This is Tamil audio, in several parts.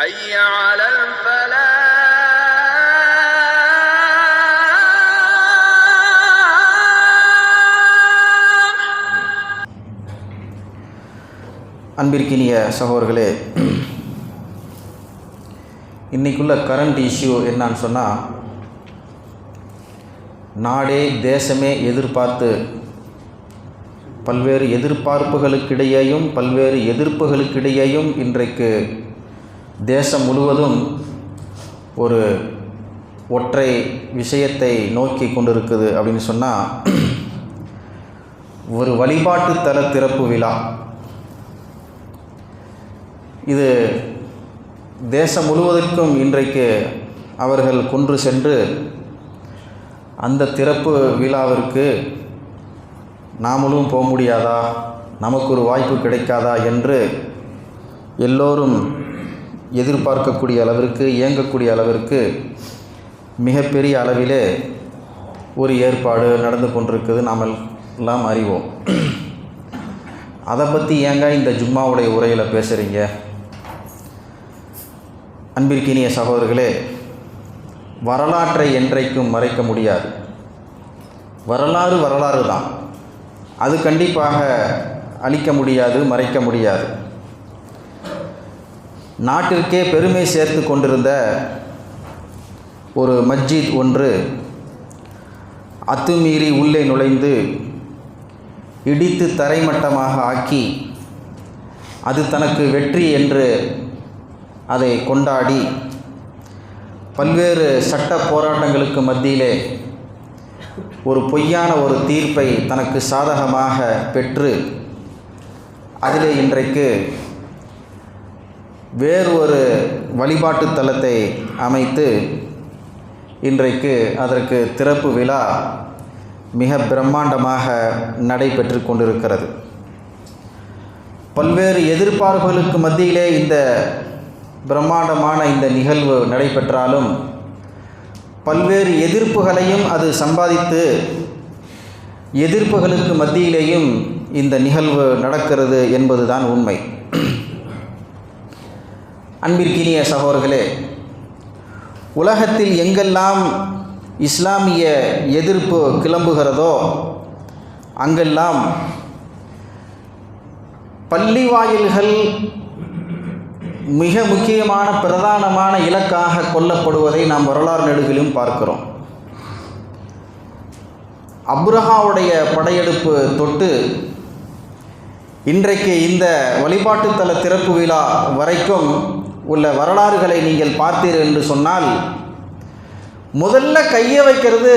حي على الفلاح அன்பிற்கினிய சகோதரர்களே இன்றைக்குள்ள கரண்ட் இஷ்யூ என்னன்னு சொன்னால் நாடே தேசமே எதிர்பார்த்து பல்வேறு எதிர்பார்ப்புகளுக்கிடையேயும் பல்வேறு எதிர்ப்புகளுக்கிடையேயும் இன்றைக்கு தேசம் முழுவதும் ஒரு ஒற்றை விஷயத்தை நோக்கி கொண்டிருக்குது அப்படின்னு சொன்னால் ஒரு வழிபாட்டு தல திறப்பு விழா. இது தேசம் முழுவதற்கும் இன்றைக்கு அவர்கள் கொன்று சென்று அந்த திறப்பு விழாவிற்கு நாமளும் போக முடியாதா? நமக்கு ஒரு வாய்ப்பு கிடைக்காதா? என்று எல்லோரும் எதிர்பார்க்கக்கூடிய அளவிற்கு இயங்கக்கூடிய அளவிற்கு மிகப்பெரிய அளவிலே ஒரு ஏற்பாடு நடந்து கொண்டிருக்குது நாம் எல்லாம் அறிவோம். அதை பற்றி ஏங்க இந்த ஜும்மாவுடைய உரையில் பேசுகிறீங்க அன்பிற்கினிய சகோதரர்களே வரலாற்றை என்றைக்கும் மறைக்க முடியாது. வரலாறு வரலாறு தான். அது கண்டிப்பாக அழிக்க முடியாது மறைக்க முடியாது. நாட்டிற்கே பெருமை சேர்த்து கொண்டிருந்த ஒரு மஸ்ஜித் ஒன்று அத்துமீறி உள்ளே நுழைந்து இடித்து தரைமட்டமாக ஆக்கி அது தனக்கு வெற்றி என்று அதை கொண்டாடி பல்வேறு சட்ட போராட்டங்களுக்கு மத்தியிலே ஒரு பொய்யான ஒரு தீர்ப்பை தனக்கு சாதகமாக பெற்று அதிலே இன்றைக்கு வேறு ஒரு வழிபாட்டு தலத்தை அமைத்து இன்றைக்கு அதற்கு திறப்பு விழா மிக பிரம்மாண்டமாக நடைபெற்று கொண்டிருக்கிறது. பல்வேறு எதிர்பார்ப்புகளுக்கு மத்தியிலே இந்த பிரம்மாண்டமான இந்த நிகழ்வு நடைபெற்றாலும் பல்வேறு எதிர்ப்புகளையும் அது சம்பாதித்து எதிர்ப்புகளுக்கு மத்தியிலேயும் இந்த நிகழ்வு நடக்கிறது என்பதுதான் உண்மை. அன்பிற்கினிய சகோதர்களே உலகத்தில் எங்கெல்லாம் இஸ்லாமிய எதிர்ப்பு கிளம்புகிறதோ அங்கெல்லாம் பள்ளி வாயில்கள் மிக முக்கியமான பிரதானமான இலக்காக கொல்லப்படுவதை நாம் வரலாறு நெடுகிலும் பார்க்கிறோம். அப்ரஹாவுடைய படையெடுப்பு தொட்டு இன்றைக்கு இந்த வழிபாட்டுத்தல திறப்பு விழா வரைக்கும் உள்ள வரலாறுகளை நீங்கள் பார்த்தீர்கள் என்று சொன்னால் முதல்ல கையை வைக்கிறது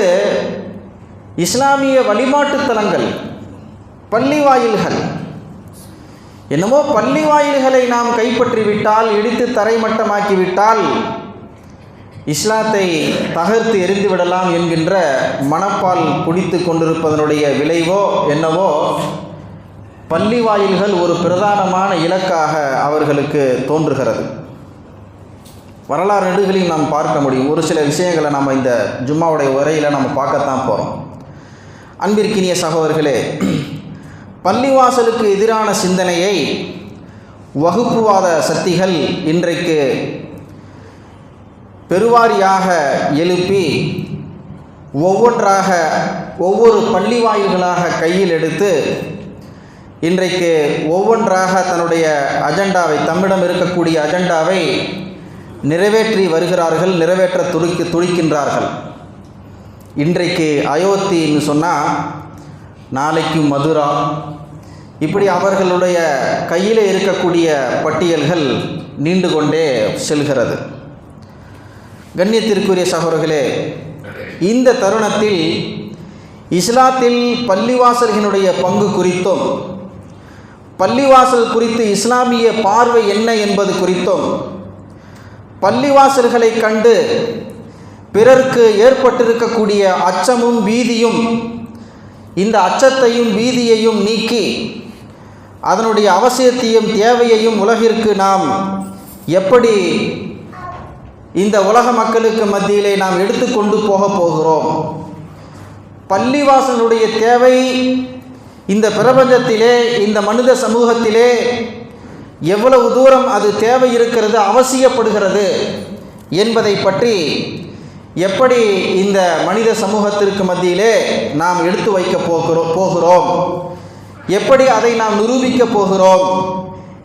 இஸ்லாமிய வழிபாட்டுத் தலங்கள் பள்ளி வாயில்கள் என்னமோ பள்ளி வாயில்களை நாம் கைப்பற்றிவிட்டால் இடித்து தரைமட்டமாக்கிவிட்டால் இஸ்லாத்தை தகர்த்து எரிந்துவிடலாம் என்கின்ற மனப்பால் குடித்து கொண்டிருப்பதனுடைய விளைவோ என்னவோ பள்ளி வாயில்கள் ஒரு பிரதானமான இலக்காக அவர்களுக்கு தோன்றுகிறது. வரலாறு நெடுகளில் நாம் பார்க்க முடியும். ஒரு சில விஷயங்களை நம்ம இந்த ஜும்மாவுடைய உரையில் நம்ம பார்க்கத்தான் போகிறோம் அன்பிற்கினிய சகோதரர்களே பள்ளிவாசலுக்கு எதிரான சிந்தனையை வகுப்புவாத சக்திகள் இன்றைக்கு பெருவாரியாக எழுப்பி ஒவ்வொன்றாக ஒவ்வொரு பள்ளி வாயில்களாக கையில் எடுத்து இன்றைக்கு ஒவ்வொன்றாக தன்னுடைய அஜெண்டாவை தம்மிடம் இருக்கக்கூடிய அஜெண்டாவை நிறைவேற்றி வருகிறார்கள் நிறைவேற்ற துடிக்கு துடிக்கின்றார்கள். இன்றைக்கு அயோத்தின்னு சொன்னால் நாளைக்கு மதுரா. இப்படி அவர்களுடைய கையில் இருக்கக்கூடிய பட்டியல்கள் நீண்டு கொண்டே செல்கிறது. கண்ணியத்திற்குரிய சகோதரர்களே இந்த தருணத்தில் இஸ்லாத்தில் பள்ளிவாசல்களுடைய பங்கு குறித்தும் பள்ளிவாசல் குறித்து இஸ்லாமிய பார்வை என்ன என்பது குறித்தும் பள்ளிவாசல்களை கண்டு பிறருக்கு ஏற்பட்டிருக்கக்கூடிய அச்சமும் பீதியும் இந்த அச்சத்தையும் பீதியையும் நீக்கி அதனுடைய அவசியத்தையும் தேவையையும் உலகிற்கு நாம் எப்படி இந்த உலக மக்களுக்கு மத்தியிலே நாம் எடுத்துக்கொண்டு போக போகிறோம்? பள்ளிவாசலுடைய தேவை இந்த பிரபஞ்சத்திலே இந்த மனித சமூகத்திலே எவ்வளவு தூரம் அது தேவை இருக்கிறது அவசியப்படுகிறது என்பதை பற்றி எப்படி இந்த மனித சமூகத்திற்கு மத்தியிலே நாம் எடுத்து வைக்க போகிறோம் போகிறோம்? எப்படி அதை நாம் நிரூபிக்கப் போகிறோம்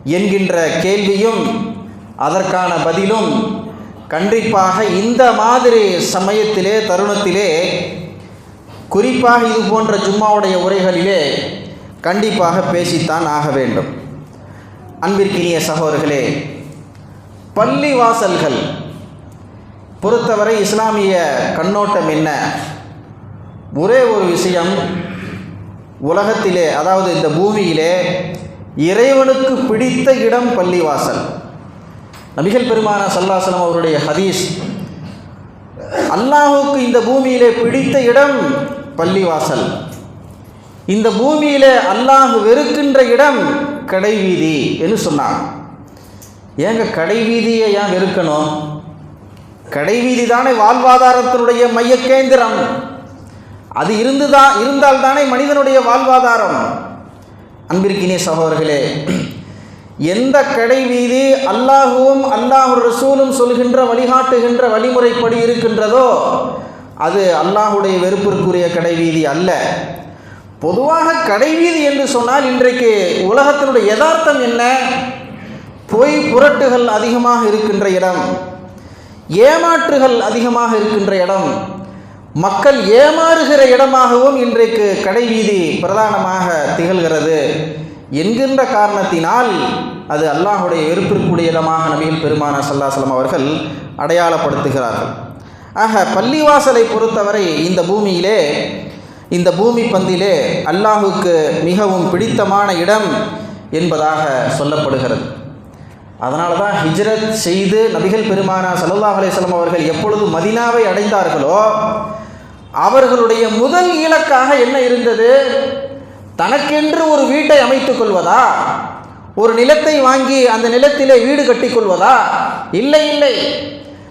என்கின்ற கேள்வியும் அதற்கான பதிலும் கண்டிப்பாக இந்த மாதிரி சமயத்திலே தருணத்திலே குறிப்பாக இது போன்ற ஜும்மாவுடைய உரைகளிலே கண்டிப்பாக பேசித்தான் ஆக வேண்டும். அன்பிற்கினிய சகோதரர்களே பள்ளி வாசல்கள் பொறுத்தவரை இஸ்லாமிய கண்ணோட்டம் என்ன? ஒரே ஒரு விஷயம் உலகத்திலே அதாவது இந்த பூமியிலே இறைவனுக்கு பிடித்த இடம் பள்ளிவாசல். நபிகள் பெருமான சல்லாசலம் அவருடைய ஹதீஸ் அல்லாஹுக்கு இந்த பூமியிலே பிடித்த இடம் பள்ளிவாசல். இந்த பூமியில் அல்லாஹ் வெறுக்கின்ற இடம் கடைவீதி என்று சொன்னான் ஏங்க கடைவீதியை ஏன் வெறுக்கணும்? கடைவீதி தானே வாழ்வாதாரத்தினுடைய மைய கேந்திரம். அது இருந்துதான் இருந்தால் தானே மனிதனுடைய வாழ்வாதாரம். அன்பிற்கினே சகோதரர்களே எந்த கடை வீதி அல்லாஹுவும் அல்லாஹு ரசூலும் சொல்கின்ற வழிகாட்டுகின்ற வழிமுறைப்படி இருக்கின்றதோ அது அல்லாஹுடைய வெறுப்பிற்குரிய கடை வீதி அல்ல. பொதுவாக கடைவீதி என்று சொன்னால் இன்றைக்கு உலகத்தினுடைய யதார்த்தம் என்ன? பொய் புரட்டுகள் அதிகமாக இருக்கின்ற இடம் ஏமாற்றுகள் அதிகமாக இருக்கின்ற இடம் மக்கள் ஏமாறுகிற இடமாகவும் இன்றைக்கு கடைவீதி பிரதானமாக திகழ்கிறது. என்கின்ற காரணத்தினால் அது அல்லாஹுடைய வெறுப்பிற்குரிய இடமாக நபியில் பெருமான சல்லாசலம் அவர்கள் அடையாளப்படுத்துகிறார்கள். ஆக பள்ளிவாசலை பொறுத்தவரை இந்த பூமியிலே இந்த பூமி பந்திலே அல்லாஹுக்கு மிகவும் பிடித்தமான இடம் என்பதாக சொல்லப்படுகிறது. அதனால தான் ஹிஜ்ரத் செய்து நபிகள் பெருமானா சல்லாஹ் அலிஸ்லாம் அவர்கள் எப்பொழுது மதினாவை அடைந்தார்களோ அவர்களுடைய முதல் இலக்காக என்ன இருந்தது? தனக்கென்று ஒரு வீட்டை அமைத்துக் கொள்வதா? ஒரு நிலத்தை வாங்கி அந்த நிலத்திலே வீடு கட்டிக்கொள்வதா இல்லை இல்லை.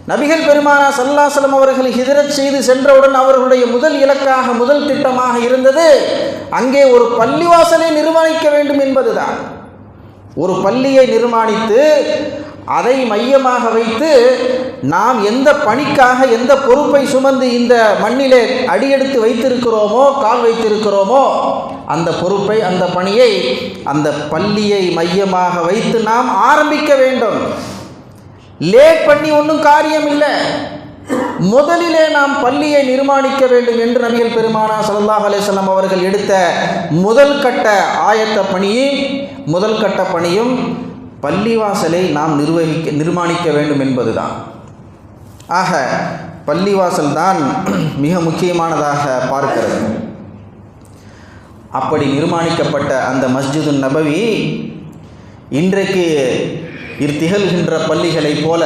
நபிகள் பெருமானா சல்லாசலம் அவர்கள் ஹிஜரத் செய்து சென்றவுடன் அவர்களுடைய முதல் இலக்காக முதல் திட்டமாக இருந்தது. அங்கே ஒரு பள்ளிவாசலை நிர்மாணிக்க வேண்டும் என்பதுதான். ஒரு பள்ளியை நிர்மாணித்து அதை மையமாக வைத்து நாம் எந்த பணிக்காக எந்த பொறுப்பை சுமந்து இந்த மண்ணிலே அடியெடுத்து வைத்திருக்கிறோமோ கால் வைத்திருக்கிறோமோ அந்த பொறுப்பை அந்த பணியை அந்த பள்ளியை மையமாக வைத்து நாம் ஆரம்பிக்க வேண்டும். லேட் பண்ணி ஒன்றும் காரியம் இல்லை. முதலிலே நாம் பள்ளியை நிர்மாணிக்க வேண்டும் என்று நபிகள் பெருமானா சல்லாஹ் அலிஸ்லாம் அவர்கள் எடுத்த முதல் கட்ட ஆயத்த பணியும் முதல் கட்ட பணியும் பள்ளிவாசலை நாம் நிர்வகிக்க நிர்மாணிக்க வேண்டும் என்பதுதான். ஆக பள்ளிவாசல் தான் மிக முக்கியமானதாக பார்க்கிறது. அப்படி நிர்மாணிக்கப்பட்ட அந்த மஸ்ஜிது நபவி இன்றைக்கு இத்திகழ்கின்ற பள்ளிகளைப் போல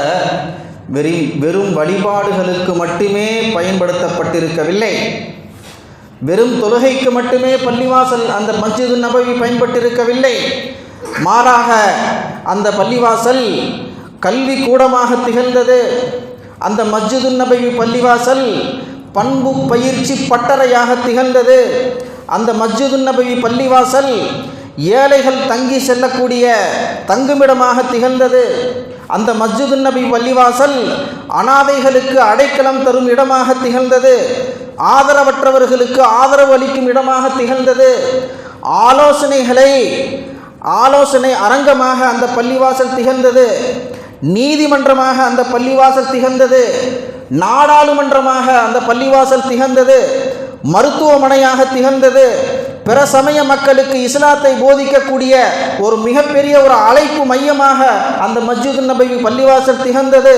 வெறி வெறும் வழிபாடுகளுக்கு மட்டுமே பயன்படுத்தப்பட்டிருக்கவில்லை. வெறும் தொழுகைக்கு மட்டுமே பள்ளிவாசல் அந்த மஸ்ஜிது நபவி பயன்பட்டிருக்கவில்லை. மாறாக அந்த பள்ளிவாசல் கல்வி கூடமாக திகழ்ந்தது. அந்த மஸ்ஜிது நபவி பள்ளிவாசல் பண்பு பயிற்சி பட்டறையாக திகழ்ந்தது. அந்த மஸ்ஜிது நபவி பள்ளிவாசல் ஏழைகள் தங்கி செல்லக்கூடிய தங்குமிடமாக திகழ்ந்தது. அந்த மஸ்ஜிது நபி பள்ளிவாசல் அனாதைகளுக்கு அடைக்கலம் தரும் இடமாக திகழ்ந்தது. ஆதரவற்றவர்களுக்கு ஆதரவு அளிக்கும் இடமாக திகழ்ந்தது. ஆலோசனைகளை ஆலோசனை அரங்கமாக அந்த பள்ளிவாசல் திகழ்ந்தது. நீதிமன்றமாக அந்த பள்ளிவாசல் திகழ்ந்தது. நாடாளுமன்றமாக அந்த பள்ளிவாசல் திகழ்ந்தது. மருத்துவமனையாக திகழ்ந்தது. பிற சமய மக்களுக்கு இஸ்லாத்தை போதிக்கக்கூடிய ஒரு மிகப்பெரிய ஒரு அழைப்பு மையமாக அந்த மஸ்ஜித் நபி பள்ளிவாசல் திகழ்ந்தது.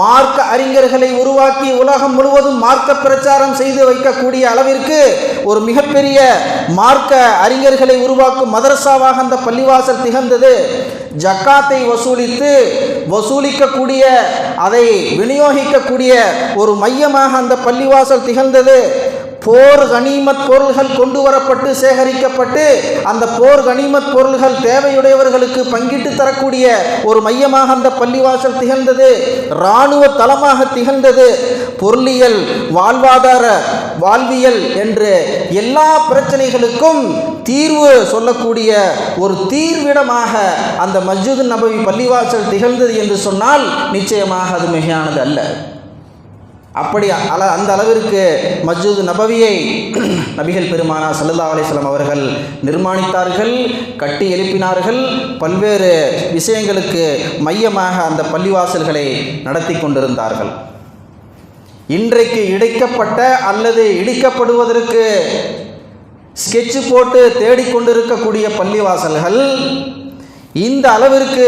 மார்க்க அறிஞர்களை உருவாக்கி உலகம் முழுவதும் மார்க்க பிரச்சாரம் செய்து வைக்கக்கூடிய அளவிற்கு ஒரு மிகப்பெரிய மார்க்க அறிஞர்களை உருவாக்கும் மதரசாவாக அந்த பள்ளிவாசல் திகழ்ந்தது. ஜக்காத்தை வசூலித்து வசூலிக்கக்கூடிய அதை விநியோகிக்கக்கூடிய ஒரு மையமாக அந்த பள்ளிவாசல் திகழ்ந்தது. போர் கனிமத் பொருள்கள் கொண்டு வரப்பட்டு சேகரிக்கப்பட்டு அந்த போர் கனிமத் பொருள்கள் தேவையுடையவர்களுக்கு பங்கிட்டு தரக்கூடிய ஒரு மையமாக அந்த பள்ளிவாசல் திகழ்ந்தது. இராணுவ தளமாக திகழ்ந்தது. பொருளியல் வாழ்வாதார வாழ்வியல் என்று எல்லா பிரச்சனைகளுக்கும் தீர்வு சொல்லக்கூடிய ஒரு தீர்விடமாக அந்த மஸ்ஜிது நபவி பள்ளிவாசல் திகழ்ந்தது என்று சொன்னால் நிச்சயமாக அது மிகையானது அல்ல. அப்படி அல அந்த அளவிற்கு மஸ்ஜித் நபவியை நபிகள் பெருமானா சல்லல்லா அலிஸ்லாம் அவர்கள் நிர்மாணித்தார்கள் கட்டி எழுப்பினார்கள். பல்வேறு விஷயங்களுக்கு மையமாக அந்த பள்ளிவாசல்களை நடத்தி கொண்டிருந்தார்கள். இன்றைக்கு இடைக்கப்பட்ட அல்லது இடிக்கப்படுவதற்கு ஸ்கெட்சு போட்டு தேடிக்கொண்டிருக்கக்கூடிய பள்ளிவாசல்கள் இந்த அளவிற்கு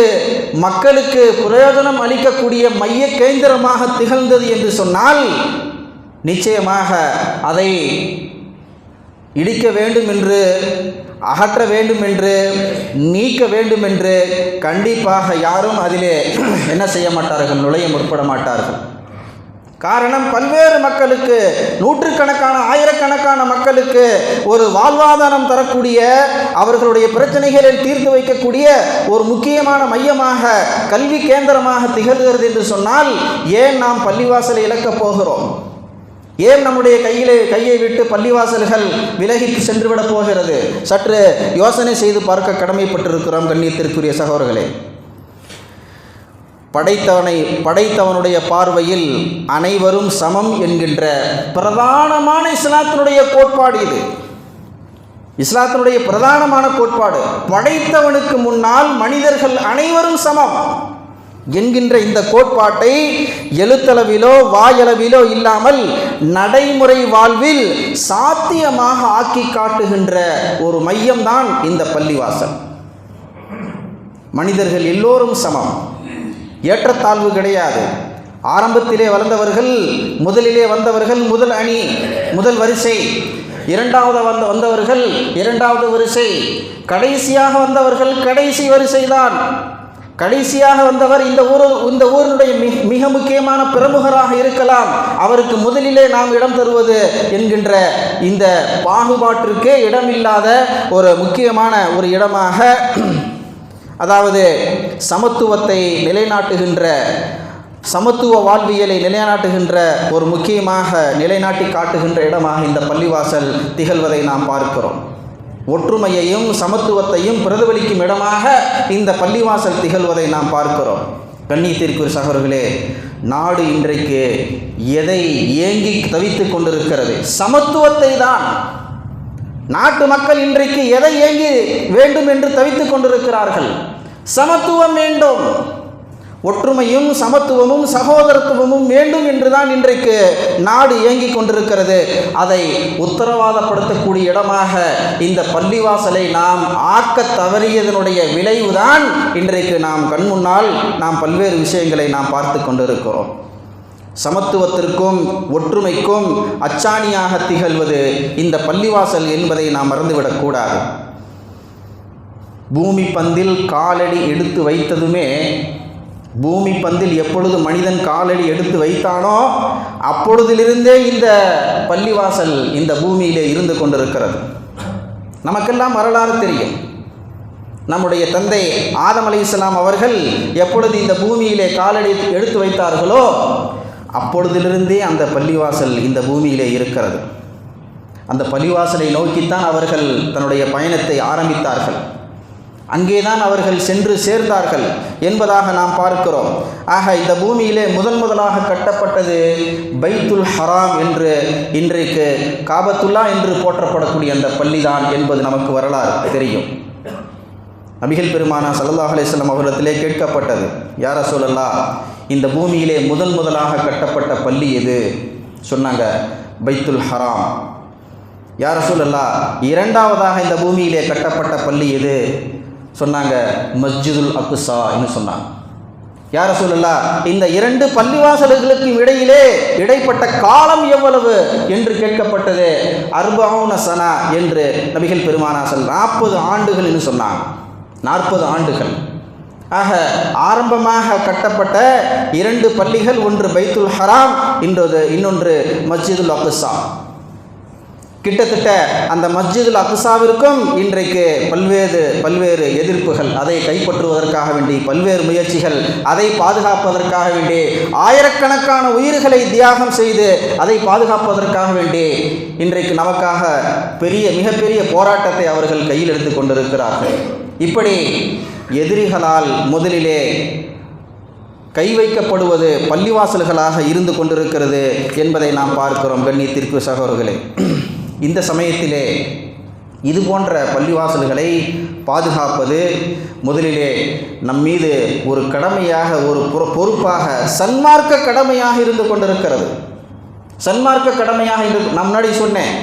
மக்களுக்கு பிரயோஜனம் அளிக்கக்கூடிய மைய கேந்திரமாக திகழ்ந்தது என்று சொன்னால் நிச்சயமாக அதை இடிக்க வேண்டும் என்று அகற்ற வேண்டும் என்று நீக்க வேண்டும் என்று கண்டிப்பாக யாரும் அதிலே என்ன செய்ய மாட்டார்கள் நுழைய முற்பட மாட்டார்கள். காரணம் பல்வேறு மக்களுக்கு நூற்றுக்கணக்கான ஆயிரக்கணக்கான மக்களுக்கு ஒரு வாழ்வாதாரம் தரக்கூடிய அவர்களுடைய பிரச்சனைகளை தீர்த்து வைக்கக்கூடிய ஒரு முக்கியமான மையமாக கல்வி கேந்திரமாக திகழ்கிறது என்று சொன்னால் ஏன் நாம் பள்ளிவாசலை இழக்கப் போகிறோம்? ஏன் நம்முடைய கையிலே கையை விட்டு பள்ளிவாசல்கள் விலகி சென்றுவிடப் போகிறது? சற்று யோசனை செய்து பார்க்க கடமைப்பட்டிருக்கிறோம் கண்ணியத்திற்குரிய சகோதரர்களே. படைத்தவனை படைத்தவனுடைய பார்வையில் அனைவரும் சமம் என்கின்ற பிரதானமான இஸ்லாத்தினுடைய கோட்பாடு இது. இஸ்லாத்தினுடைய பிரதானமான கோட்பாடு படைத்தவனுக்கு முன்னால் மனிதர்கள் அனைவரும் சமம் என்கின்ற இந்த கோட்பாட்டை எழுத்தளவிலோ வாயளவிலோ இல்லாமல் நடைமுறை வாழ்வில் சாத்தியமாக ஆக்கி காட்டுகின்ற ஒரு மையம்தான் இந்த பள்ளிவாசல். மனிதர்கள் எல்லோரும் சமம். ஏற்றத்தாழ்வு கிடையாது. ஆரம்பத்திலே வளர்ந்தவர்கள் முதலிலே வந்தவர்கள் முதல் அணி முதல் வரிசை. இரண்டாவது வந்த வந்தவர்கள் இரண்டாவது வரிசை. கடைசியாக வந்தவர்கள் கடைசி வரிசைதான். கடைசியாக வந்தவர் இந்த ஊர் இந்த ஊரினுடைய மிக மிக முக்கியமான பிரமுகராக இருக்கலாம். அவருக்கு முதலிலே நாம் இடம் தருவது என்கின்ற இந்த பாகுபாட்டிற்கே இடமில்லாத ஒரு முக்கியமான ஒரு இடமாக அதாவது சமத்துவத்தை நிலைநாட்டுகின்ற சமத்துவ வாழ்வியலை நிலைநாட்டுகின்ற ஒரு முக்கியமாக நிலைநாட்டி காட்டுகின்ற இடமாக இந்த பள்ளிவாசல் திகழ்வதை நாம் பார்க்கிறோம். ஒற்றுமையையும் சமத்துவத்தையும் பிரதிபலிக்கும் இடமாக இந்த பள்ளிவாசல் திகழ்வதை நாம் பார்க்கிறோம். கண்ணியத்திற்குரிய சகோர்களே நாடு இன்றைக்கு எதை ஏங்கி தவித்துக் கொண்டிருக்கிறது? சமத்துவத்தை தான் நாட்டு மக்கள் இன்றைக்கு எதை ஏங்கி வேண்டும் என்று தவித்துக் கொண்டிருக்கிறார்கள்? சமத்துவம் வேண்டும். ஒற்றுமையும் சமத்துவமும் சகோதரத்துவமும் வேண்டும் என்றுதான் இன்றைக்கு நாடு இயங்கிக் கொண்டிருக்கிறது. அதை உத்தரவாதப்படுத்தக்கூடிய இடமாக இந்த பள்ளிவாசலை நாம் ஆக்க தவறியதனுடைய விளைவுதான் இன்றைக்கு நாம் கண்முன்னால் நாம் பல்வேறு விஷயங்களை நாம் பார்த்து கொண்டிருக்கிறோம். சமத்துவத்திற்கும் ஒற்றுமைக்கும் அச்சாணியாக திகழ்வது இந்த பள்ளிவாசல் என்பதை நாம் மறந்துவிடக்கூடாது பூமி பந்தில் காலடி எடுத்து வைத்ததுமே பூமி பந்தில் எப்பொழுது மனிதன் காலடி எடுத்து வைத்தானோ அப்பொழுதிலிருந்தே இந்த பள்ளிவாசல் இந்த பூமியிலே இருந்து கொண்டிருக்கிறது. நமக்கெல்லாம் வரலாறு தெரியும். நம்முடைய தந்தை ஆதம் அலி இஸ்லாம் அவர்கள் எப்பொழுது இந்த பூமியிலே காலடி எடுத்து வைத்தார்களோ அப்பொழுதிலிருந்தே அந்த பள்ளிவாசல் இந்த பூமியிலே இருக்கிறது. அந்த பள்ளிவாசலை நோக்கித்தான் அவர்கள் தன்னுடைய பயணத்தை ஆரம்பித்தார்கள். அங்கேதான் அவர்கள் சென்று சேர்ந்தார்கள் என்பதாக நாம் பார்க்கிறோம். ஆக இந்த பூமியிலே முதன் முதலாக கட்டப்பட்டது பைத்துல் ஹராம் என்று இன்றைக்கு காபத்துல்லா என்று போற்றப்படக்கூடிய அந்த பள்ளிதான் என்பது நமக்கு வரலாறு தெரியும். நபிகள் பெருமானா சல்லா அலிஸ்லாம் அவரிடத்திலே கேட்கப்பட்டது யார சொல்லலா இந்த பூமியிலே முதல் முதலாக கட்டப்பட்ட பள்ளி எது? சொன்னாங்க பைத்துல் ஹராம். யார சொல்லல்லா இரண்டாவதாக இந்த பூமியிலே கட்டப்பட்ட பள்ளி எது? சொன்னாங்க மஸ்ஜிதுல் அக்குசா என்று சொன்னாங்க. யார சொல்லலா இந்த இரண்டு பள்ளிவாசல்களுக்கும் இடையிலே இடைப்பட்ட காலம் எவ்வளவு என்று கேட்கப்பட்டது? அர்பவுன சனா என்று நபிகள் பெருமானாசல் நாற்பது ஆண்டுகள் என்று சொன்னாங்க. நாற்பது ஆண்டுகள். ஆக ஆரம்பமாக கட்டப்பட்ட இரண்டு பள்ளிகள் ஒன்று பைத்துல் ஹராம் இன்றது இன்னொன்று மஸ்ஜிதுல் அக்குசா கிட்டத்தட்ட அந்த மஸ்ஜிதுல் அக்சாவிற்கும் இன்றைக்கு பல்வேறு பல்வேறு எதிர்ப்புகள். அதை கைப்பற்றுவதற்காக வேண்டி பல்வேறு முயற்சிகள். அதை பாதுகாப்பதற்காக வேண்டி ஆயிரக்கணக்கான உயிர்களை தியாகம் செய்து அதை பாதுகாப்பதற்காக வேண்டி இன்றைக்கு நமக்காக பெரிய மிகப்பெரிய போராட்டத்தை அவர்கள் கையில் எடுத்து கொண்டிருக்கிறார்கள். இப்படி எதிரிகளால் முதலிலே கை வைக்கப்படுவது பள்ளிவாசல்களாக இருந்து கொண்டிருக்கிறது என்பதை நாம் பார்க்கிறோம் கண்ணியத்திற்கு சகோதரர்களே. இந்த சமயத்திலே இது போன்ற பள்ளிவாசல்களை பாதுகாப்பது முதலிலே நம் மீது ஒரு கடமையாக ஒரு பொறு- பொறுப்பாக சன்மார்க்க கடமையாக இருந்து கொண்டிருக்கிறது. சன்மார்க்க கடமையாக இருந்து நான் முன்னாடி சொன்னேன்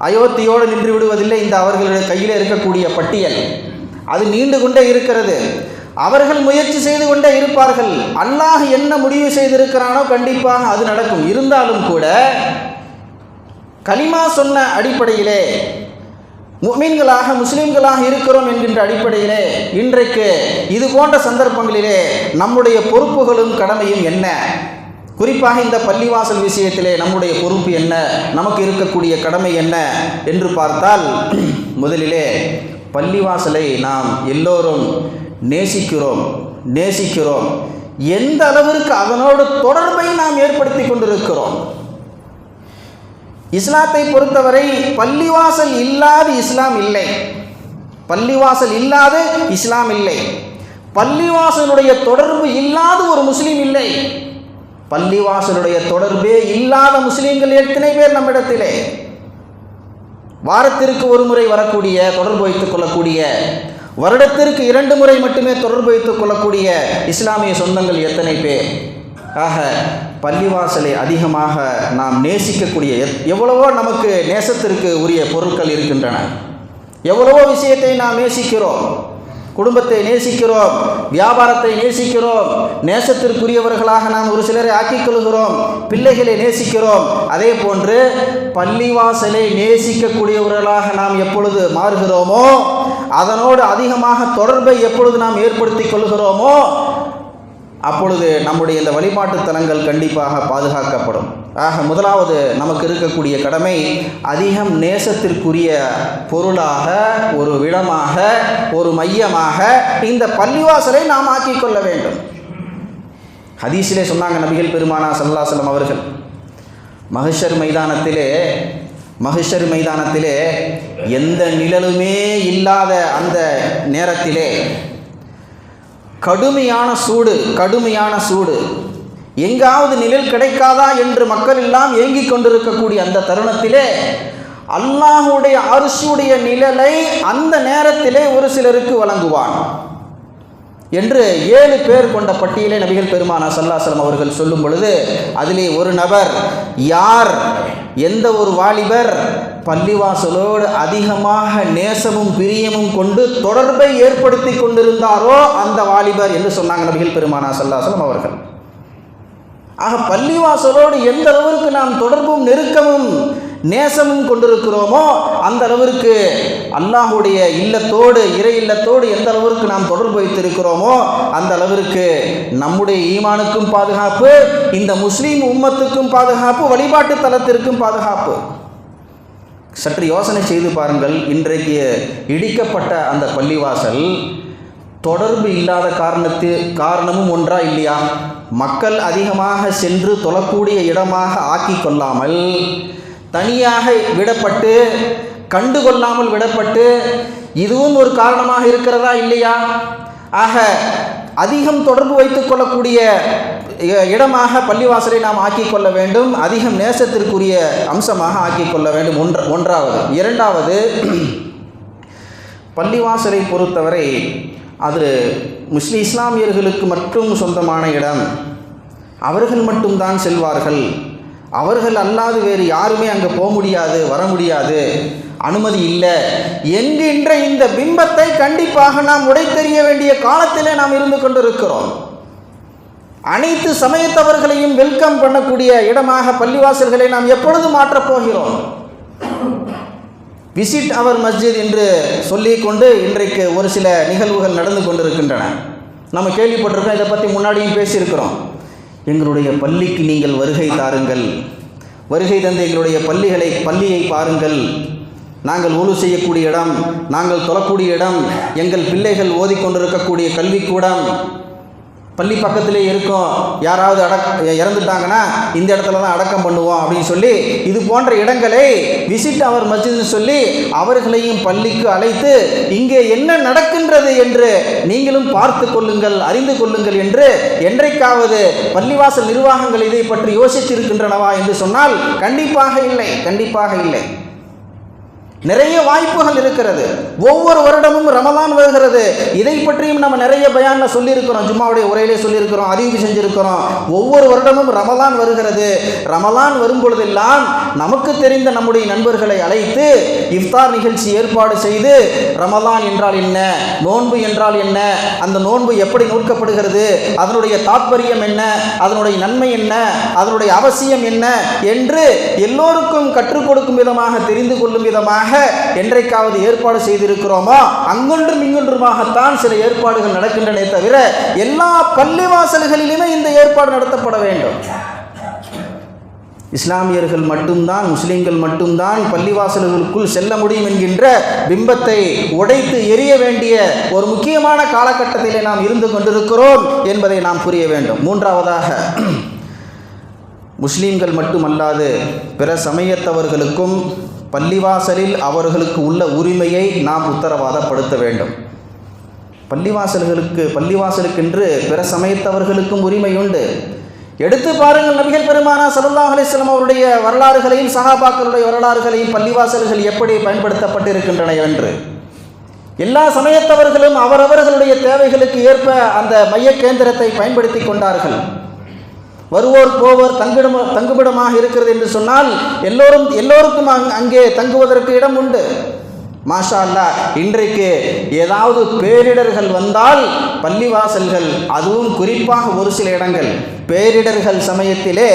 அயோத்தியோடு நின்று விடுவதில்லை இந்த அவர்களுடைய கையில் இருக்கக்கூடிய பட்டியல். அது நீண்டு கொண்டே இருக்கிறது. அவர்கள் முயற்சி செய்து கொண்டே இருப்பார்கள். அல்லாஹ் என்ன முடிவு செய்திருக்கிறானோ கண்டிப்பாக அது நடக்கும். இருந்தாலும் கூட கலிமா சொன்ன அடிப்படையிலே முமீன்களாக முஸ்லீம்களாக இருக்கிறோம் என்கின்ற அடிப்படையிலே இன்றைக்கு இது போன்ற சந்தர்ப்பங்களிலே நம்முடைய பொறுப்புகளும் கடமையும் என்ன? குறிப்பாக இந்த பள்ளிவாசல் விஷயத்திலே நம்முடைய பொறுப்பு என்ன? நமக்கு இருக்கக்கூடிய கடமை என்ன? என்று பார்த்தால் முதலிலே பள்ளிவாசலை நாம் எல்லோரும் நேசிக்கிறோம் நேசிக்கிறோம். எந்த அளவிற்கு அதனோடு தொடர்பை நாம் ஏற்படுத்தி கொண்டிருக்கிறோம்? இஸ்லாத்தை பொறுத்தவரை பள்ளிவாசல் இல்லாத இஸ்லாம் இல்லை. பள்ளிவாசல் இல்லாத இஸ்லாம் இல்லை. பள்ளிவாசலுடைய தொடர்பு இல்லாத ஒரு முஸ்லீம் இல்லை. பள்ளிவாசலுடைய தொடர்பே இல்லாத முஸ்லீம்கள் எத்தனை பேர் நம்மிடத்திலே? வாரத்திற்கு ஒரு முறை வரக்கூடிய தொடர்பு வைத்துக் கொள்ளக்கூடிய வருடத்திற்கு இரண்டு முறை மட்டுமே தொடர்பு வைத்துக் கொள்ளக்கூடிய இஸ்லாமிய சொந்தங்கள் எத்தனை பேர்? ஆக பள்ளிவாசலை அதிகமாக நாம் நேசிக்கக்கூடிய எத்- எவ்வளவோ நமக்கு நேசத்திற்கு உரிய பொருட்கள் இருக்கின்றன. எவ்வளவோ விஷயத்தை நாம் நேசிக்கிறோம். குடும்பத்தை நேசிக்கிறோம் வியாபாரத்தை நேசிக்கிறோம் நேசத்திற்குரியவர்களாக நாம் ஒரு சிலரை ஆக்கிக் கொள்கிறோம் பிள்ளைகளை நேசிக்கிறோம். அதே போன்று பள்ளிவாசலை நேசிக்கக்கூடியவர்களாக நாம் எப்பொழுது மாறுகிறோமோ அதனோடு அதிகமாக தொடர்பை எப்பொழுது நாம் ஏற்படுத்திக் கொள்கிறோமோ அப்பொழுது நம்முடைய இந்த வழிபாட்டு தலங்கள் கண்டிப்பாக பாதுகாக்கப்படும். ஆக முதலாவது நமக்கு இருக்கக்கூடிய கடமை அதிகம் நேசத்திற்குரிய பொருளாக ஒரு விடமாக ஒரு மையமாக இந்த பள்ளிவாசலை நாம் ஆக்கிக் கொள்ள வேண்டும். ஹதீஸிலே சொன்னாங்க நபிகள் பெருமானா சல்லாசலம் அவர்கள். மகிஷர் மைதானத்திலே மகிஷர் மைதானத்திலே எந்த நிழலுமே இல்லாத அந்த நேரத்திலே கடுமையான சூடு கடுமையான சூடு. எங்காவது நிழல் கிடைக்காதா என்று மக்கள் எல்லாம் ஏங்கிக் கொண்டிருக்கக்கூடிய அந்த தருணத்திலே அல்லாஹுடைய அரிசியுடைய நிழலை அந்த நேரத்திலே ஒரு சிலருக்கு வழங்குவான். என்று ஏழு பேர் கொண்ட பட்டியலை நபிகள் பெருமானா சல்லாசலம் அவர்கள் சொல்லும் பொழுது அதிலே ஒரு நபர் யார்? எந்த ஒரு வாலிபர்? பள்ளிவாசலோடு அதிகமாக நேசமும் பிரியமும் கொண்டு தொடர்பை ஏற்படுத்தி கொண்டிருந்தாரோ அந்த வாலிபர் என்று சொன்னாங்க நபிகள் பெருமானா சல்லாசலம் அவர்கள். ஆக பள்ளிவாசலோடு எந்த அளவிற்கு நாம் தொடர்பும் நெருக்கமும் நேசமும் கொண்டிருக்கிறோமோ அந்த அளவிற்கு அல்லாஹுடைய இல்லத்தோடு இறை இல்லத்தோடு எந்த அளவிற்கு நாம் தொடர்பு வைத்திருக்கிறோமோ அந்த அளவிற்கு நம்முடைய ஈமானுக்கும் பாதுகாப்பு இந்த முஸ்லீம் உம்மத்துக்கும் பாதுகாப்பு வழிபாட்டு தலத்திற்கும் பாதுகாப்பு. சற்று யோசனை செய்து பாருங்கள் இன்றைக்கு இடிக்கப்பட்ட அந்த பள்ளிவாசல் தொடர்பு இல்லாத காரணத்து காரணமும் ஒன்றா இல்லையா? மக்கள் அதிகமாக சென்று தொழக்கூடிய இடமாக ஆக்கி கொள்ளாமல் தனியாக விடப்பட்டு கண்டுகொள்ளாமல் விடப்பட்டு இதுவும் ஒரு காரணமாக இருக்கிறதா இல்லையா? ஆக அதிகம் தொடர்பு வைத்துக் கொள்ளக்கூடிய இடமாக பள்ளிவாசலை நாம் ஆக்கிக்கொள்ள வேண்டும். அதிகம் நேசத்திற்குரிய அம்சமாக ஆக்கிக்கொள்ள வேண்டும். ஒன்ற ஒன்றாவது இரண்டாவது பள்ளிவாசலை பொறுத்தவரை அது முஸ்லிம் இஸ்லாமியர்களுக்கு மட்டும் சொந்தமான இடம். அவர்கள் மட்டும்தான் செல்வார்கள். அவர்கள் அல்லாது வேறு யாருமே அங்கே போக முடியாது வர முடியாது. அனுமதி இல்லை. என்கின்ற இந்த பிம்பத்தை கண்டிப்பாக நாம் உடைத்தெறிய வேண்டிய காலத்திலே நாம் இருந்து கொண்டிருக்கிறோம். அனைத்து சமயத்தவர்களையும் வெல்கம் பண்ணக்கூடிய இடமாக பள்ளிவாசல்களை நாம் எப்பொழுது மாற்றப் போகிறோம்? விசிட் அவர் மஸ்ஜித் என்று சொல்லிக்கொண்டு இன்றைக்கு ஒரு சில நிகழ்வுகள் நடந்து கொண்டிருக்கின்றன. நம்ம கேள்விப்பட்டிருக்கோம் இதை பற்றி முன்னாடியும் பேசியிருக்கிறோம். எங்களுடைய பள்ளிக்கு நீங்கள் வருகை தாருங்கள். வருகை தந்த எங்களுடைய பள்ளிகளை பள்ளியை பாருங்கள். நாங்கள் ஊழு செய்யக்கூடிய இடம் நாங்கள் தொழக்கூடிய இடம் எங்கள் பிள்ளைகள் ஓதிக்கொண்டிருக்கக்கூடிய கல்விக்கூடம் பள்ளி பக்கத்திலே இருக்கும். யாராவது அடக் இறந்துட்டாங்கன்னா இந்த இடத்துல தான் அடக்கம் பண்ணுவோம் அப்படின்னு சொல்லி இது போன்ற இடங்களை விசிட் அவர் மஸ்ஜித்னு சொல்லி அவர்களையும் பள்ளிக்கு அழைத்து இங்கே என்ன நடக்கின்றது என்று நீங்களும் பார்த்து கொள்ளுங்கள் அறிந்து கொள்ளுங்கள் என்று என்றைக்காவது பள்ளிவாசல் நிர்வாகங்கள் இதை பற்றி யோசித்திருக்கின்றனவா என்று சொன்னால் கண்டிப்பாக இல்லை கண்டிப்பாக இல்லை. நிறைய வாய்ப்புகள் இருக்கிறது. ஒவ்வொரு வருடமும் ரமலான் வருகிறது. இதை பற்றியும் நம்ம நிறைய பயானில் சொல்லியிருக்கிறோம். ஜும்மாவுடைய உரையிலே சொல்லியிருக்கிறோம். அறிவிப்பு செஞ்சிருக்கிறோம். ஒவ்வொரு வருடமும் ரமலான் வருகிறது. ரமலான் வரும் பொழுதெல்லாம் நமக்கு தெரிந்த நம்முடைய நண்பர்களை அழைத்து இஃப்தார் நிகழ்ச்சி ஏற்பாடு செய்து ரமலான் என்றால் என்ன? நோன்பு என்றால் என்ன? அந்த நோன்பு எப்படி நோக்கப்படுகிறது? அதனுடைய தாற்பயம் என்ன? அதனுடைய நன்மை என்ன? அதனுடைய அவசியம் என்ன? என்று எல்லோருக்கும் கற்றுக் கொடுக்கும் விதமாக தெரிந்து கொள்ளும் விதமாக என்றைக்காவது ஏற்பாடு செய்திருக்கிறோமா அங்கொன்றும் இங்கொன்றுமாகத்தான் சில ஏற்பாடுகள் நடக்கின்றனே தவிர எல்லா பள்ளிவாசல்களிலுமே இந்த ஏற்பாடு நடத்தப்பட வேண்டும். இஸ்லாமியர்கள் மட்டும்தான் முஸ்லீம்கள் மட்டும்தான் பள்ளிவாசல்களுக்குள் செல்ல முடியும் என்கின்ற பிம்பத்தை உடைத்து எரிய வேண்டிய ஒரு முக்கியமான காலகட்டத்திலே நாம் இருந்து கொண்டிருக்கிறோம் என்பதை நாம் புரிய வேண்டும். மூன்றாவதாக முஸ்லீம்கள் மட்டுமல்லாது பிற சமயத்தவர்களுக்கும் பள்ளிவாசலில் அவர்களுக்கு உள்ள உரிமையை நாம் உத்தரவாதப்படுத்த வேண்டும். பள்ளிவாசல்களுக்கு பள்ளிவாசலுக்கென்று பிற சமயத்தவர்களுக்கும் உரிமை உண்டு எடுத்து பாருங்கள் நபிகள் பெருமானா சல்லா அலிஸ்லாம் அவருடைய வரலாறுகளையும் சஹாபாக்களுடைய வரலாறுகளையும் பள்ளிவாசல்கள் எப்படி பயன்படுத்தப்பட்டிருக்கின்றன என்று. எல்லா சமயத்தவர்களும் அவரவர்களுடைய தேவைகளுக்கு ஏற்ப அந்த மைய கேந்திரத்தை பயன்படுத்தி கொண்டார்கள். வருவோர் போவோர் தங்கிடம் தங்குமிடமாக இருக்கிறது என்று சொன்னால் எல்லோரும் எல்லோருக்கும் அங்கே தங்குவதற்கு இடம் உண்டு. மாஷா அல்லா இன்றைக்கு ஏதாவது பேரிடர்கள் வந்தால் பள்ளிவாசல்கள் அதுவும் குறிப்பாக ஒரு சில இடங்கள் பேரிடர்கள் சமயத்திலே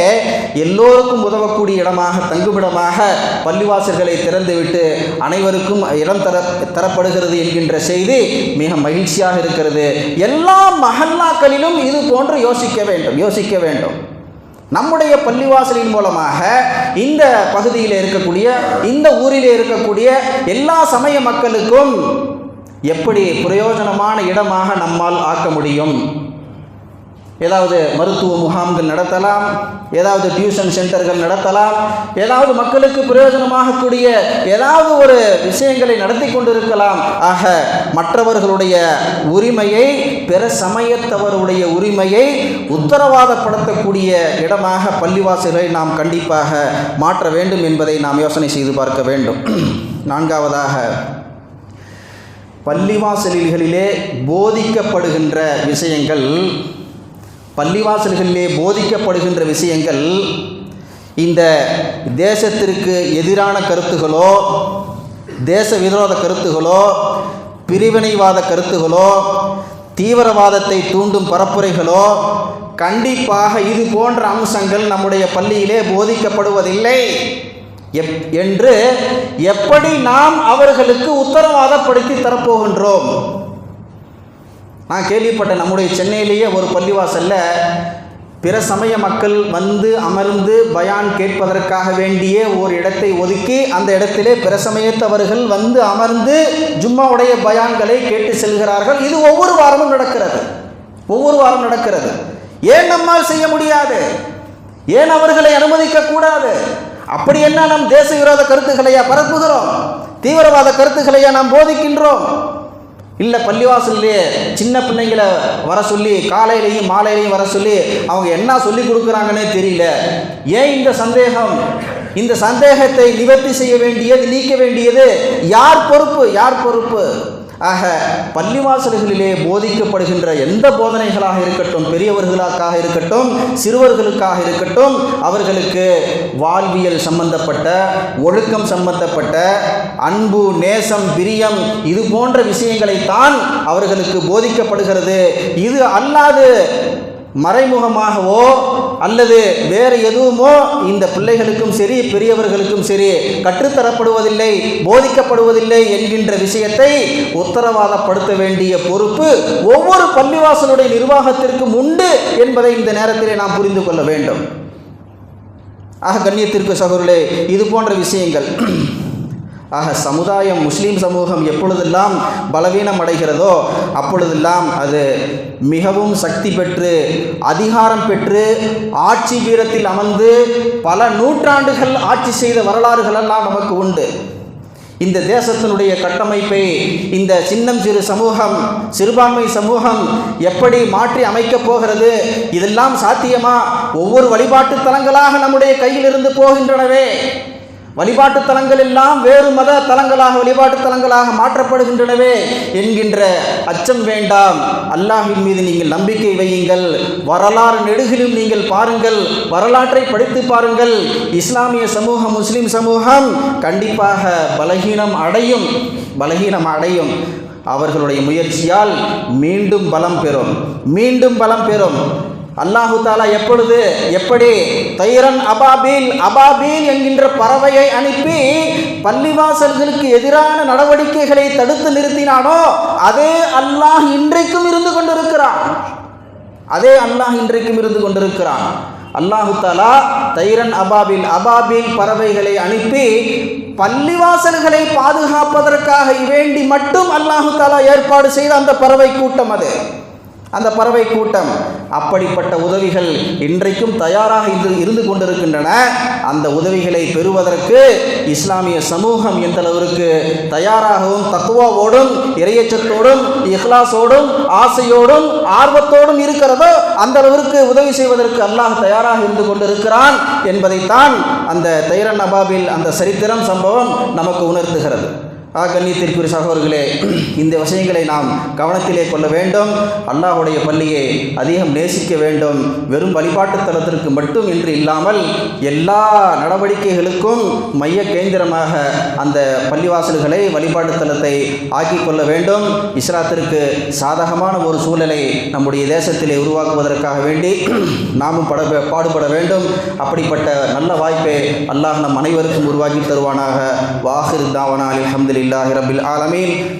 எல்லோருக்கும் உதவக்கூடிய இடமாக தங்குமிடமாக பள்ளிவாசல்களை திறந்துவிட்டு அனைவருக்கும் இடம் தர தரப்படுகிறது என்கின்ற செய்தி மிக மகிழ்ச்சியாக இருக்கிறது. எல்லா மஹல்லாக்களிலும் இது போன்று யோசிக்க வேண்டும் யோசிக்க வேண்டும். நம்முடைய பள்ளிவாசலின் மூலமாக இந்த பகுதியில் இருக்கக்கூடிய இந்த ஊரில் இருக்கக்கூடிய எல்லா சமய மக்களுக்கும் எப்படி பிரயோஜனமான இடமாக நம்மால் ஆக்க முடியும்? ஏதாவது மருத்துவ முகாம்கள் நடத்தலாம் ஏதாவது டியூஷன் சென்டர்கள் நடத்தலாம் ஏதாவது மக்களுக்கு பிரயோஜனமாகக்கூடிய ஏதாவது ஒரு விஷயங்களை நடத்தி கொண்டிருக்கலாம். ஆக மற்றவர்களுடைய உரிமையை பிற சமயத்தவருடைய உரிமையை உத்தரவாதப்படுத்தக்கூடிய இடமாக பள்ளிவாசலை நாம் கண்டிப்பாக மாற்ற வேண்டும் என்பதை நாம் யோசனை செய்து பார்க்க வேண்டும். நான்காவதாக பள்ளிவாசல்களிலே போதிக்கப்படுகின்ற விஷயங்கள் பள்ளிவாசல்களிலே போதிக்கப்படுகின்ற விஷயங்கள் இந்த தேசத்திற்கு எதிரான கருத்துகளோ தேச விரோத கருத்துகளோ பிரிவினைவாத கருத்துகளோ தீவிரவாதத்தை தூண்டும் பரப்புரைகளோ கண்டிப்பாக இது போன்ற அம்சங்கள் நம்முடைய பள்ளியிலே போதிக்கப்படுவதில்லை எப் என்று எப்படி நாம் அவர்களுக்கு உத்தரவாதப்படுத்தி தரப்போகின்றோம்? நான் கேள்விப்பட்டேன் நம்முடைய சென்னையிலேயே ஒரு பள்ளிவாசலில் பிற சமய மக்கள் வந்து அமர்ந்து பயான் கேட்பதற்காக வேண்டிய ஒரு இடத்தை ஒதுக்கி அந்த இடத்திலே பிற சமயத்தவர்கள் வந்து அமர்ந்து ஜும்மாவுடைய பயான்களை கேட்டு செல்கிறார்கள். இது ஒவ்வொரு வாரமும் நடக்கிறது. ஒவ்வொரு வாரம் நடக்கிறது. ஏன் நம்மால் செய்ய முடியாது? ஏன் அவர்களை அனுமதிக்க கூடாது? அப்படி என்ன நம் தேச விரோத கருத்துக்களையா பரப்புகிறோம்? தீவிரவாத கருத்துக்களையா நாம் போதிக்கின்றோம்? இல்லை பள்ளிவாசல்லையே சின்ன பிள்ளைங்களை வர சொல்லி காலையிலையும் மாலையிலையும் வர சொல்லி அவங்க என்ன சொல்லி கொடுக்குறாங்கன்னே தெரியல. ஏன் இந்த சந்தேகம்? இந்த சந்தேகத்தை நிவர்த்தி செய்ய வேண்டியது நீக்க வேண்டியது யார் பொறுப்பு? யார் பொறுப்பு? ஆக பள்ளிவாசல்களிலே போதிக்கப்படுகின்ற எந்த போதனைகளாக இருக்கட்டும் பெரியவர்களுக்காக இருக்கட்டும் சிறுவர்களுக்காக இருக்கட்டும் அவர்களுக்கு வாழ்வியல் சம்பந்தப்பட்ட ஒழுக்கம் சம்பந்தப்பட்ட அன்பு நேசம் பிரியம் இது போன்ற விஷயங்களைத்தான் அவர்களுக்கு போதிக்கப்படுகிறது. இது அல்லாது மறைமுகமாகவோ அல்லது வேறு எதுவுமோ இந்த பிள்ளைகளுக்கும் சரி பெரியவர்களுக்கும் சரி கற்றுத்தரப்படுவதில்லை போதிக்கப்படுவதில்லை என்கின்ற விஷயத்தை உத்தரவாதப்படுத்த வேண்டிய பொறுப்பு ஒவ்வொரு பள்ளிவாசலுடைய நிர்வாகத்திற்கும் உண்டு என்பதை இந்த நேரத்திலே நாம் புரிந்து கொள்ள வேண்டும். ஆக கண்ணியத்திற்கு சகோதரர்களே இது போன்ற விஷயங்கள் ஆக சமுதாயம் முஸ்லீம் சமூகம் எப்பொழுதெல்லாம் பலவீனம் அடைகிறதோ அப்பொழுதெல்லாம் அது மிகவும் சக்தி பெற்று அதிகாரம் பெற்று ஆட்சி வீரத்தில் அமர்ந்து பல நூற்றாண்டுகள் ஆட்சி செய்த வரலாறுகளெல்லாம் நமக்கு உண்டு. இந்த தேசத்தினுடைய கட்டமைப்பை இந்த சின்னம் சிறு சமூகம் சிறுபான்மை சமூகம் எப்படி மாற்றி அமைக்கப் போகிறது இதெல்லாம் சாத்தியமா? ஒவ்வொரு வழிபாட்டு தலங்களாக நம்முடைய கையில் இருந்து போகின்றனவே. வழிபாட்டு தலங்கள் எல்லாம் வேறு மத தலங்களாக வழிபாட்டு தலங்களாக மாற்றப்படுகின்றனவே என்கின்ற அச்சம் வேண்டாம். அல்லாஹின் மீது நீங்கள் நம்பிக்கை வையுங்கள். வரலாறு நெடுகிலும் நீங்கள் பாருங்கள். வரலாற்றை படித்து பாருங்கள். இஸ்லாமிய சமூகம் முஸ்லீம் சமூகம் கண்டிப்பாக பலகீனம் அடையும். பலகீனம் அடையும். அவர்களுடைய முயற்சியால் மீண்டும் பலம் பெறும். மீண்டும் பலம் பெறும். அல்லாஹு தாலா எப்பொழுது எப்படி தைரன் அபாபீல் அபாபீல் என்கின்ற பறவையை அனுப்பி பள்ளிவாசல்களுக்கு எதிரான நடவடிக்கைகளை தடுத்து நிறுத்தினானோ அதே அல்லாஹ் இன்றைக்கும் இருந்து கொண்டிருக்கிறான். அதே அல்லாஹ் இன்றைக்கும் இருந்து கொண்டிருக்கிறான். அல்லாஹு தாலா தைரன் அபாபில் அபாபில் பறவைகளை அனுப்பி பள்ளிவாசல்களை பாதுகாப்பதற்காக வேண்டி மட்டும் அல்லாஹு தாலா ஏற்பாடு செய்த அந்த பறவை கூட்டம் அது. அந்த பறவை கூட்டம். அப்படிப்பட்ட உதவிகள் இன்றைக்கும் தயாராக இருந்து இருந்து கொண்டிருக்கின்றன. அந்த உதவிகளை பெறுவதற்கு இஸ்லாமிய சமூகம் எந்த அளவிற்கு தயாராகவும் தத்துவாவோடும் இறையச்சத்தோடும் இஹ்லாஸோடும் ஆசையோடும் ஆர்வத்தோடும் இருக்கிறதோ அந்த அளவிற்கு உதவி செய்வதற்கு அல்லாஹ் தயாராக இருந்து கொண்டிருக்கிறான் என்பதைத்தான் அந்த தைரன் நபாபில் அந்த சரித்திரம் சம்பவம் நமக்கு உணர்த்துகிறது. ஆ கண்ணியத்திற்குரிய சகோதரர்களே இந்த விஷயங்களை நாம் கவனத்திலே கொள்ள வேண்டும். அல்லாஹுடைய பள்ளியை அதிகம் நேசிக்க வேண்டும். வெறும் வழிபாட்டு தலத்திற்கு மட்டும் என்று இல்லாமல் எல்லா நடவடிக்கைகளுக்கும் மைய கேந்திரமாக அந்த பள்ளிவாசல்களை வழிபாட்டு தளத்தை ஆக்கிக் கொள்ள வேண்டும். இஸ்லாத்திற்கு சாதகமான ஒரு சூழலை நம்முடைய தேசத்திலே உருவாக்குவதற்காக வேண்டி நாமும் பட பாடுபட வேண்டும். அப்படிப்பட்ட நல்ல வாய்ப்பை அல்லாஹ் நம் அனைவருக்கும் உருவாக்கி தருவானாக. வாஹிர் தாவனா لله رب العالمين.